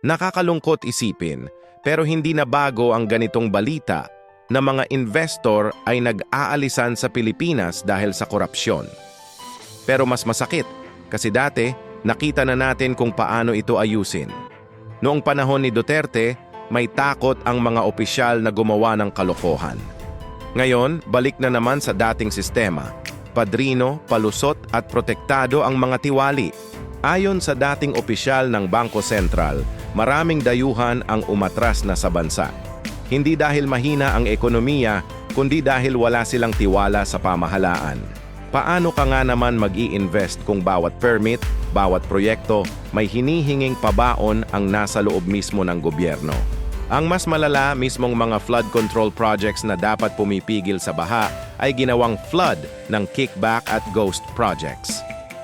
Nakakalungkot isipin, pero hindi na bago ang ganitong balita na mga investor ay nag-aalisan sa Pilipinas dahil sa korupsyon. Pero mas masakit, kasi dati nakita na natin kung paano ito ayusin. Noong panahon ni Duterte, may takot ang mga opisyal na gumawa ng kalokohan. Ngayon, balik na naman sa dating sistema. Padrino, palusot at protektado ang mga tiwali. Ayon sa dating opisyal ng Bangko Sentral, maraming dayuhan ang umatras na sa bansa. Hindi dahil mahina ang ekonomiya, kundi dahil wala silang tiwala sa pamahalaan. Paano ka nga naman mag invest kung bawat permit, bawat proyekto, may hinihinging pabaon ang nasa loob mismo ng gobyerno? Ang mas malala mismong mga flood control projects na dapat pumipigil sa baha ay ginawang flood ng kickback at ghost projects.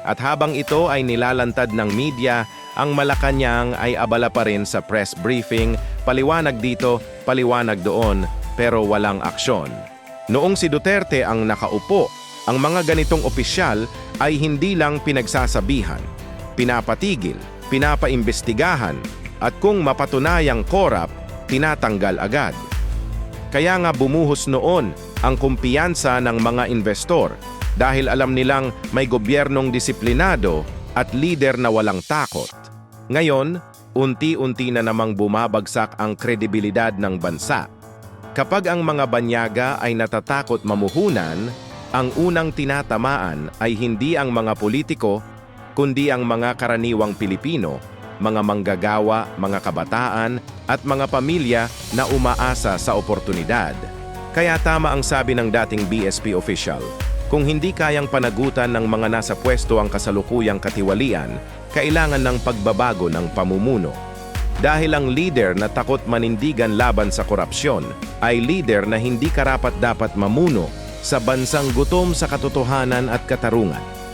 At habang ito ay nilalantad ng media, ang Malacanang ay abala pa rin sa press briefing, paliwanag dito, paliwanag doon, pero walang aksyon. Noong si Duterte ang nakaupo, ang mga ganitong opisyal ay hindi lang pinagsasabihan, pinapatigil, pinapaimbestigahan, at kung mapatunayang korap, tinatanggal agad. Kaya nga bumuhos noon ang kumpiyansa ng mga investor dahil alam nilang may gobyernong disiplinado at lider na walang takot. Ngayon, unti-unti na namang bumabagsak ang kredibilidad ng bansa. Kapag ang mga banyaga ay natatakot mamuhunan, ang unang tinatamaan ay hindi ang mga politiko, kundi ang mga karaniwang Pilipino, mga manggagawa, mga kabataan, at mga pamilya na umaasa sa oportunidad. Kaya tama ang sabi ng dating BSP official, kung hindi kayang panagutan ng mga nasa pwesto ang kasalukuyang katiwalian, kailangan ng pagbabago ng pamumuno. Dahil ang leader na takot manindigan laban sa korupsyon ay leader na hindi karapat dapat mamuno sa bansang gutom sa katotohanan at katarungan.